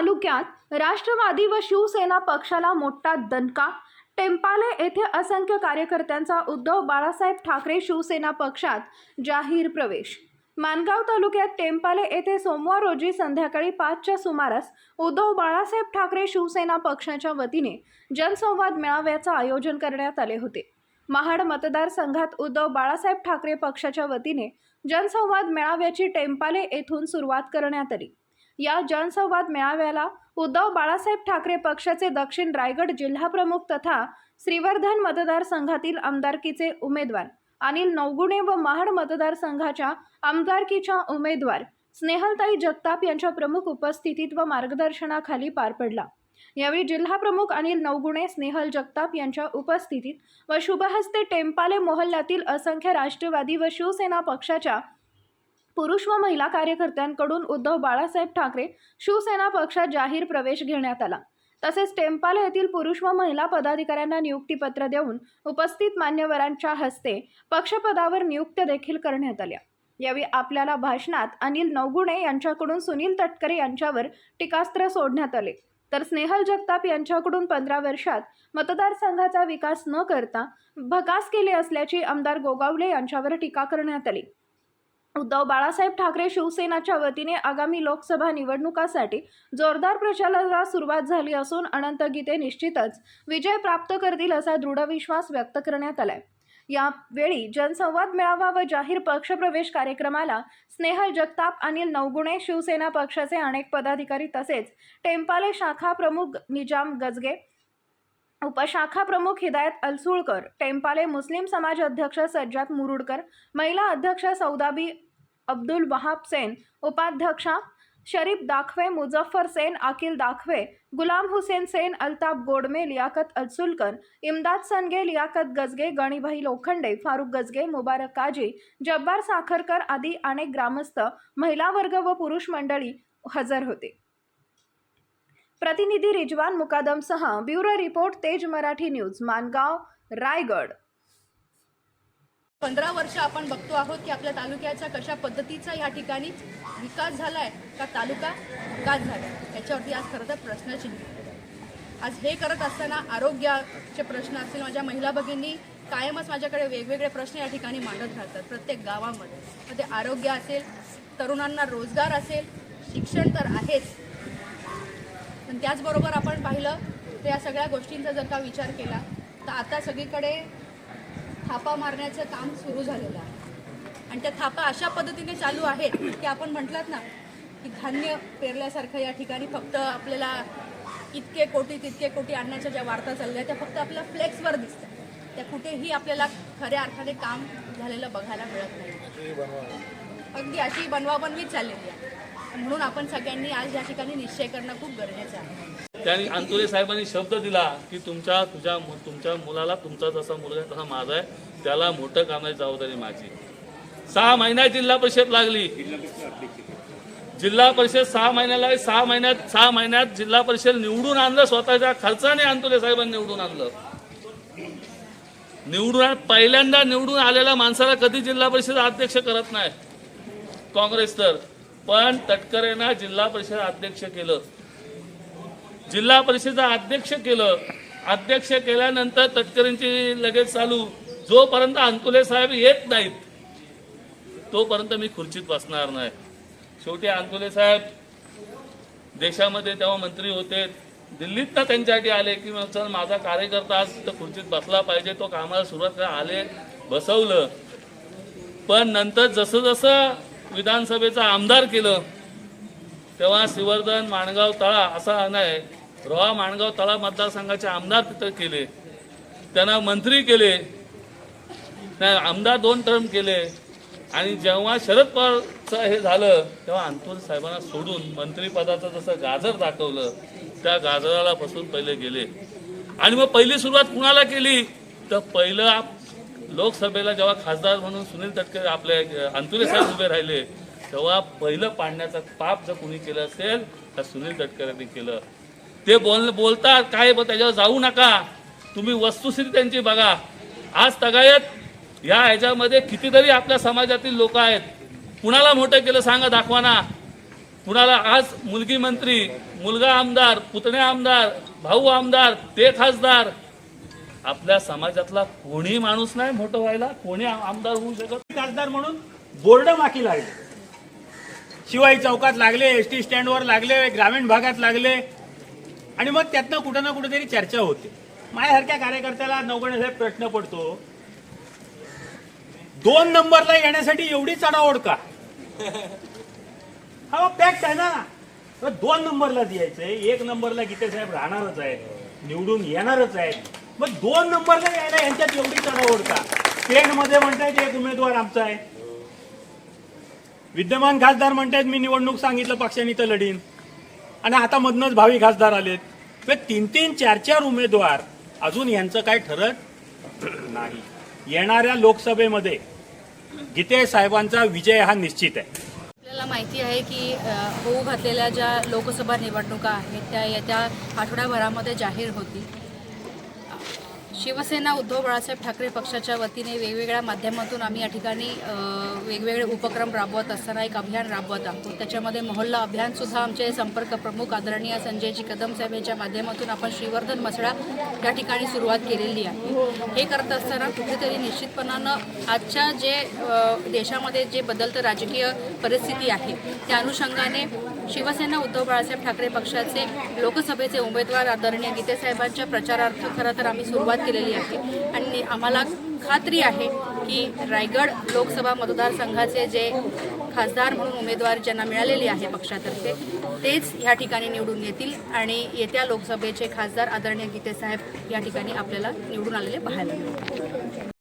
तालुक्यात राष्ट्रवादी व शिवसेना पक्षाला मोठा दणका? टेम्पाले येथे असंख्य कार्यकर्त्यांचा उद्धव बाळासाहेब ठाकरे शिवसेना पक्षात जाहीर प्रवेश. मानगाव तालुक्यात टेम्पाले येथे सोमवार रोजी संध्याकाळी पाचच्या सुमारास उद्धव बाळासाहेब ठाकरे शिवसेना पक्षाच्या वतीने जनसंवाद मेळाव्याचं आयोजन करण्यात आले होते. महाड मतदारसंघात उद्धव बाळासाहेब ठाकरे पक्षाच्या वतीने जनसंवाद मेळाव्याची टेम्पाले येथून सुरुवात करण्यात आली. या जनसंवाद मेळाव्याला उद्धव बाळासाहेब ठाकरे पक्षाचे दक्षिण रायगड जिल्हाप्रमुख तथा श्रीवर्धन मतदारसंघातील आमदारकीचे उमेदवार अनिल नवगुणे व महाड मतदारसंघाच्या आमदारकीच्या उमेदवार स्नेहलताई जगताप यांच्या प्रमुख उपस्थितीत व मार्गदर्शनाखाली पार पडला. यावेळी जिल्हाप्रमुख अनिल नवगुणे स्नेहल जगताप यांच्या उपस्थितीत व शुभहस्ते टेंपाले मोहल्ल्यातील असंख्य राष्ट्रवादी व शिवसेना पक्षाच्या पुरुष व महिला कार्यकर्त्यांकडून उद्धव बाळासाहेब ठाकरे शिवसेना पक्षात जाहीर प्रवेश घेण्यात आला. तसेच टेंपाले येथील पुरुष व महिला पदाधिकाऱ्यांना नियुक्तीपत्र देऊन उपस्थित मान्यवरांच्या हस्ते पक्षपदावर नियुक्त्या देखील करण्यात आल्या. यावेळी आपल्याला भाषणात अनिल नवगुणे यांच्याकडून सुनील तटकरे यांच्यावर टीकास्त्र सोडण्यात आले. तर स्नेहल जगताप यांच्याकडून पंधरा वर्षात मतदारसंघाचा विकास न करता भकास केले असल्याची आमदार गोगावले यांच्यावर टीका करण्यात आली. उद्धव बाळासाहेब ठाकरे शिवसेनाच्या वतीने आगामी लोकसभा निवडणुकासाठी जोरदार प्रचाराला सुरुवात झाली असून अनंत गीते निश्चितच विजय प्राप्त करतील असा दृढ विश्वास व्यक्त करण्यात आलाय. यावेळी जनसंवाद मेळावा व जाहीर पक्षप्रवेश कार्यक्रमाला स्नेहल जगताप अनिल नवगुणे शिवसेना पक्षाचे अनेक पदाधिकारी तसेच टेम्पाले शाखा प्रमुख निजाम गजगे उपशाखा प्रमुख हिदायत अलसुळकर टेंपाले मुस्लिम समाज अध्यक्ष सज्जाद मुरुडकर महिला अध्यक्ष सौदाबी अब्दुल वहाब सेन उपाध्यक्षा शरीफ दाखवे मुझफ्फर सेन अकिल दाखवे गुलाम हुसेन सेन अल्ताफ गोडमे लियाकत अलसुलकर इमदाद सनगे लियाकत गजगे गणीभाई लोखंडे फारुख गजगे मुबारक काजी जब्बार साखरकर आदी अनेक ग्रामस्थ महिला वर्ग व पुरुष मंडळी हजर होते. प्रतिनिधी रिजवान मुकादमसह ब्युरो रिपोर्ट तेज मराठी न्यूज मानगाव रायगड. पंधरा वर्ष आपण बघतो आहोत की आपल्या तालुक्याचा कशा पद्धतीचा या ठिकाणी विकास झालाय का तालुका विकास आहे याच्यावरती आज खरं तर प्रश्नचिन्ह आज हे करत असताना आरोग्याचे प्रश्न असतील माझ्या महिला भगिनी कायमच माझ्याकडे वेगवेगळे प्रश्न या ठिकाणी मांडत राहतात प्रत्येक गावामध्ये. मग ते आरोग्य असेल तरुणांना रोजगार असेल शिक्षण तर आहेच पण त्याचबरोबर आपण पाहिलं तर या सगळ्या गोष्टींचा जर का विचार केला तर आता सगळीकडे थापा मारण्याचं काम सुरू झालेलं आहे. आणि त्या थापा अशा पद्धतीने चालू आहेत की आपण म्हटलात ना की धान्य पेरल्यासारखं या ठिकाणी फक्त आपल्याला इतके कोटी तितके कोटी आणण्याच्या ज्या वार्ता चालल्या त्या फक्त आपल्या फ्लेक्सवर दिसतात. त्या कुठेही आपल्याला खऱ्या अर्थाने काम झालेलं बघायला मिळत नाही. अगदी अशी बनवाबनवीच चाललेली आहे. म्हणून आपण सगळ्यांनी आज या ठिकाणी निश्चय करणं खूप गरजेचं आहे. त्यांनी अंतुले साहेबांनी शब्द दिला की तुमच्या तुझ्या मु- तुमच्या मुलाला तुमचा जसा मुलगा तसा माझा आहे. त्याला मोठं कामाची जबाबदारी माझी. सहा महिन्यात जिल्हा परिषद लागली. जिल्हा परिषद सहा महिन्याला लागली. सहा महिन्यात सहा महिन्यात जिल्हा परिषद निवडून आणलं स्वतःच्या खर्चाने अंतुले साहेबांनी निवडून आणलं. निवडून पहिल्यांदा निवडून आलेल्या माणसाला कधी जिल्हा परिषद अध्यक्ष करत नाही? काँग्रेस तर. पण तटकरेंना जिल्हा परिषद अध्यक्ष केलं. जिल्हा परिषद अध्यक्ष केलं. अध्यक्ष केल्यानंतर तटकरेंची लगेच चालू. जोपर्यंत अंकुले साहेब येत नाहीत तोपर्यंत मी खुर्चीत बसणार नाही. शेवटी अंकुले साहेब देशामध्ये तेव्हा मंत्री होते. दिल्लीत ना त्यांच्यासाठी आले की मग चल माझा कार्यकर्ता आज तर खुर्चीत बसला पाहिजे तो कामाला सुरुवात करा आले बसवलं. पण नंतर जसं जसं विधानसभेचा आमदार केलं तेव्हा श्रीवर्धन माणगाव तळा असा नाही रोहा माणगाव तळा मतदारसंघाचे आमदार तिथं केले. त्यांना मंत्री केले. नाही आमदार दोन टर्म केले. आणि जेव्हा शरद पवारचं हे झालं तेव्हा अंतुल साहेबांना सोडून मंत्रिपदाचं जसं गाजर दाखवलं त्या गाजराला बसून पहिले गेले. आणि मग पहिली सुरुवात कुणाला केली? तर पहिलं लोकसभेला जेव्हा खासदार म्हणून सुनील तटकरे आपले अंतुले साहेब उभे राहिले तेव्हा पहिलं पाडण्याचं पाप जर कुणी केलं असेल तर सुनील तटकरेंनी केलं. ते बोल बोलतात काय ब- त्याच्यावर जाऊ नका. तुम्ही वस्तुस्थिती त्यांची बघा. आज तगायत या ह्याच्यामध्ये कितीतरी आपल्या समाजातील लोक आहेत. कुणाला मोठं केलं सांगा दाखवाना. कुणाला आज मुलगी मंत्री मुलगा आमदार पुतणे आमदार भाऊ आमदार ते खासदार. आपल्या समाजातला कोणी माणूस नाही मोठं व्हायला कोणी आमदार होऊ शकत खासदार म्हणून बोर्ड माकी लागले. शिवाई चौकात लागले एस टी स्टँडवर लागले ग्रामीण भागात लागले. आणि मग त्यातनं कुठं ना कुठेतरी चर्चा होते. माझ्यासारख्या कार्यकर्त्याला नवगण्याचा प्रश्न पडतो दोन नंबरला येण्यासाठी एवढी चढाओढ का? हा फॅक्ट आहे ना. दोन नंबरला द्यायचंय एक नंबरला गीते साहेब राहणारच आहेत निवडून येणारच आहेत. मग दोन नंबरला यायला यांच्यात एवढी चढाओढ का? पेणमध्ये म्हणतायत एक उमेदवार आमचा आहे. विद्यमान खासदार म्हणतायत मी निवडणूक सांगितलं पक्षाने तर लढीन. आणि आता मधनच भावी खासदार आलेत. तीन तीन चार चार उमेदवार अजून यांचं काय ठरत नाही. येणाऱ्या लोकसभेमध्ये गीते साहेबांचा विजय हा निश्चित आहे. आपल्याला माहिती आहे की होऊ घातलेल्या ज्या लोकसभा निवडणुका आहेत त्या येत्या आठवड्याभरामध्ये जाहीर होतील. शिवसेना उद्धव बाळासाहेब ठाकरे पक्षाच्या वतीने वेगवेगळ्या माध्यमातून आम्ही या ठिकाणी वेगवेगळे उपक्रम राबवत असताना एक अभियान राबवत आहोत. त्याच्यामध्ये मोहल्ला अभियानसुद्धा आमचे संपर्क प्रमुख आदरणीय संजयजी कदम साहेब यांच्या माध्यमातून आपण श्रीवर्धन मसळा या ठिकाणी सुरुवात केलेली आहे. हे करत असताना कुठेतरी निश्चितपणानं आजच्या जे देशामध्ये जे बदलतं राजकीय परिस्थिती आहे त्या अनुषंगाने शिवसेना उद्धव बाळासाहेब ठाकरे पक्षाचे लोकसभेचे उमेदवार आदरणीय गीतेसाहेबांच्या प्रचारार्थ खरं तर आम्ही सुरुवात केलेली आहे. आणि आम्हाला खात्री आहे की रायगड लोकसभा मतदारसंघाचे जे खासदार म्हणून उमेदवार ज्यांना मिळालेले आहे पक्षातर्फे तेच ह्या ठिकाणी निवडून येतील आणि येत्या लोकसभेचे खासदार आदरणीय गीतेसाहेब या ठिकाणी आपल्याला निवडून आलेले पाहायला मिळतील.